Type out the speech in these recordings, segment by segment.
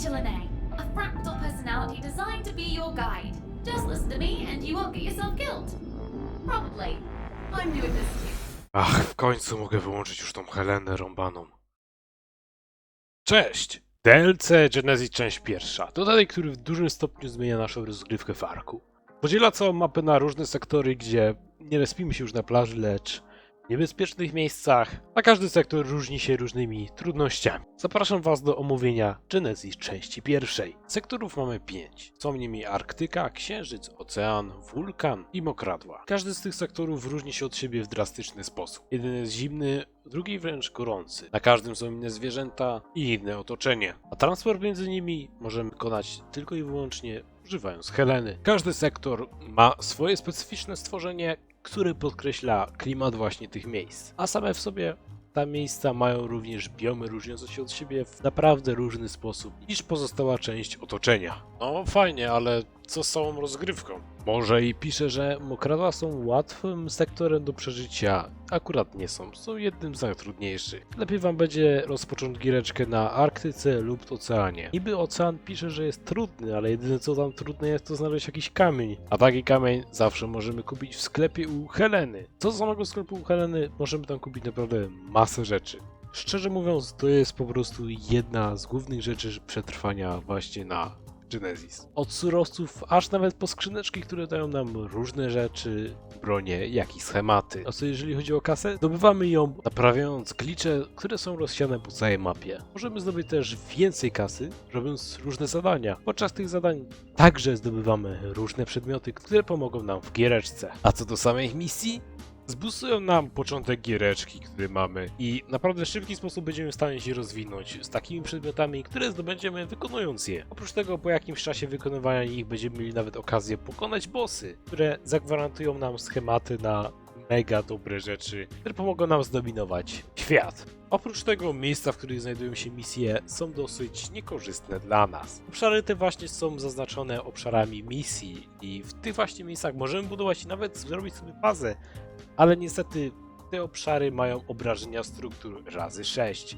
A fractal personality designed to be your guide. Just listen to me and you won't get yourself killed. Probably. I'm this too. Ach, w końcu mogę wyłączyć już tą Helenę rąbaną. Cześć! DLC Genesis część pierwsza. Dodatek, który w dużym stopniu zmienia naszą rozgrywkę w arku. Podziela całą mapę na różne sektory, gdzie nie respimy się już na plaży, lecz niebezpiecznych miejscach, a każdy sektor różni się różnymi trudnościami. Zapraszam Was do omówienia Genesis części pierwszej. Sektorów mamy pięć. Są nimi Arktyka, Księżyc, Ocean, Wulkan i Mokradła. Każdy z tych sektorów różni się od siebie w drastyczny sposób. Jeden jest zimny, drugi wręcz gorący. Na każdym są inne zwierzęta i inne otoczenie. A transport między nimi możemy wykonać tylko i wyłącznie używając Heleny. Każdy sektor ma swoje specyficzne stworzenie, które podkreśla klimat właśnie tych miejsc. A same w sobie te miejsca mają również biomy różniące się od siebie w naprawdę różny sposób niż pozostała część otoczenia. No fajnie, ale co z całą rozgrywką? Może i pisze, że mokradła są łatwym sektorem do przeżycia. Akurat nie są, są jednym z najtrudniejszych. Lepiej wam będzie rozpocząć giereczkę na Arktyce lub oceanie. Niby ocean pisze, że jest trudny, ale jedyne co tam trudne jest to znaleźć jakiś kamień. A taki kamień zawsze możemy kupić w sklepie u Heleny. Co do samego sklepu u Heleny, możemy tam kupić naprawdę masę rzeczy. Szczerze mówiąc, to jest po prostu jedna z głównych rzeczy przetrwania właśnie na Genesis. Od surowców, aż nawet po skrzyneczki, które dają nam różne rzeczy, bronie, jak i schematy. A co jeżeli chodzi o kasę? Zdobywamy ją naprawiając glicze, które są rozsiane po całej mapie. Możemy zdobyć też więcej kasy, robiąc różne zadania. Podczas tych zadań także zdobywamy różne przedmioty, które pomogą nam w giereczce. A co do samej misji? Zbustują nam początek giereczki, który mamy i naprawdę w szybki sposób będziemy w stanie się rozwinąć z takimi przedmiotami, które zdobędziemy wykonując je. Oprócz tego po jakimś czasie wykonywania ich będziemy mieli nawet okazję pokonać bossy, które zagwarantują nam schematy na mega dobre rzeczy, które pomogą nam zdominować świat. Oprócz tego miejsca, w których znajdują się misje są dosyć niekorzystne dla nas. Obszary te właśnie są zaznaczone obszarami misji i w tych właśnie miejscach możemy budować i nawet zrobić sobie bazę, ale niestety te obszary mają obrażenia struktur razy 6.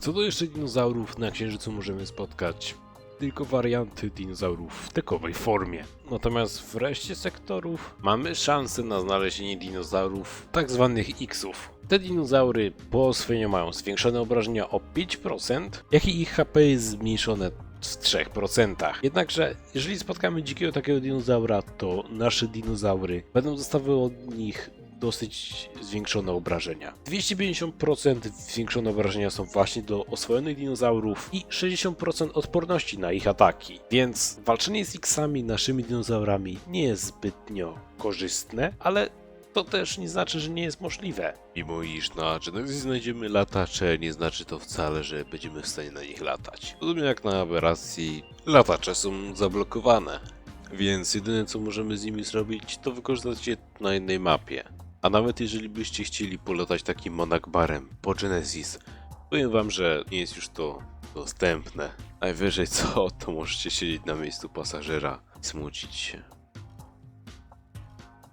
Co do jeszcze dinozaurów, na Księżycu możemy spotkać tylko warianty dinozaurów w tekowej formie. Natomiast w reszcie sektorów mamy szansę na znalezienie dinozaurów tak zwanych X-ów. Te dinozaury po oswojeniu mają zwiększone obrażenia o 5%, jak i ich HP jest zmniejszone w 3%. Jednakże, jeżeli spotkamy dzikiego takiego dinozaura, to nasze dinozaury będą dostawały od nich dosyć zwiększone obrażenia. 250% zwiększone obrażenia są właśnie do oswojonych dinozaurów i 60% odporności na ich ataki. Więc walczenie z X-ami, naszymi dinozaurami, nie jest zbytnio korzystne, ale to też nie znaczy, że nie jest możliwe. Mimo iż na Genesis znajdziemy latacze, nie znaczy to wcale, że będziemy w stanie na nich latać. Podobnie jak na aberracji, latacze są zablokowane. Więc jedyne co możemy z nimi zrobić, to wykorzystać je na innej mapie. A nawet jeżeli byście chcieli polatać takim monakbarem po Genesis, powiem wam, że nie jest już to dostępne. Najwyżej co, to możecie siedzieć na miejscu pasażera i smucić się.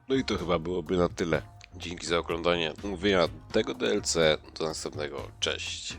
No i to chyba byłoby na tyle. Dzięki za oglądanie mówienia tego DLC. Do następnego. Cześć.